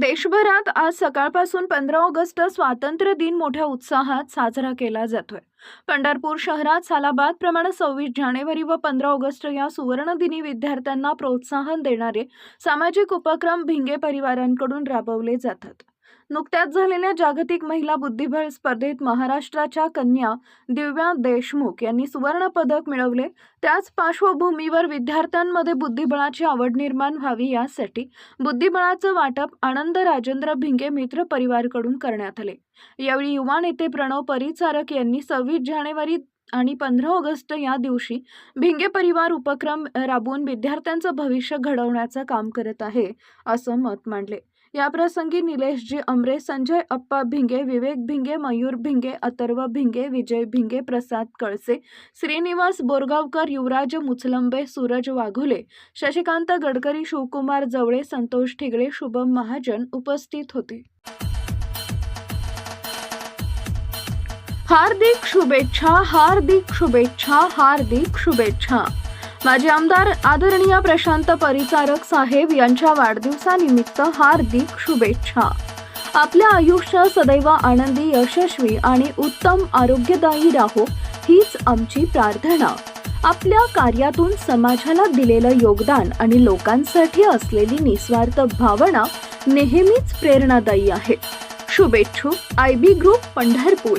देशभरात आज सकाळपासून पंधरा ऑगस्ट स्वातंत्र्य दिन मोठ्या उत्साहात साजरा केला जातोय. पंढरपूर शहरात सालाबाद प्रमाणे सव्वीस जानेवारी व पंधरा ऑगस्ट या सुवर्णदिनी विद्यार्थ्यांना प्रोत्साहन देणारे सामाजिक उपक्रम भिंगे परिवारांकडून राबवले जातात. नुकत्याच झालेल्या जागतिक महिला बुद्धिबळ स्पर्धेत महाराष्ट्राच्या कन्या दिव्या देशमुख यांनी सुवर्णपदक मिळवले. त्याच पार्श्वभूमीवर विद्यार्थ्यांमध्ये बुद्धिबळाची आवड निर्माण व्हावी यासाठी बुद्धिबळाचं वाटप आनंद राजेंद्र भिंगे मित्र परिवारकडून करण्यात आले. यावेळी युवा नेते प्रणव परिचारक यांनी सव्वीस जानेवारी आणि पंधरा ऑगस्ट या दिवशी भिंगे परिवार उपक्रम राबवून विद्यार्थ्यांचं भविष्य घडवण्याचं काम करत आहे असं मत मांडले. याप्रसंगी निलेशजी अमरे संजय अप्पा भिंगे विवेक भिंगे मयूर भिंगे अथर्व भिंगे विजय भिंगे प्रसाद कळसे श्रीनिवास बोरगावकर युवराज मुचलंबे सूरज वाघोले शशिकांत गडकरी शिवकुमार जवळे संतोष ठिगळे शुभम महाजन उपस्थित होते. हार्दिक शुभेच्छा हार्दिक शुभेच्छा हार्दिक शुभेच्छा. माजी आमदार आदरणीय प्रशांत परिचारक साहेब यांच्या वाढदिवसानिमित्त हार्दिक शुभेच्छा. आपल्या आयुष्य सदैव आनंदी यशस्वी आणि उत्तम आरोग्यदायी राहो हीच आमची प्रार्थना. आपल्या कार्यातून समाजाला दिलेलं योगदान आणि लोकांसाठी असलेली निस्वार्थ भावना नेहमीच प्रेरणादायी आहे शुभेच्छू आय बी ग्रुप पंढरपूर.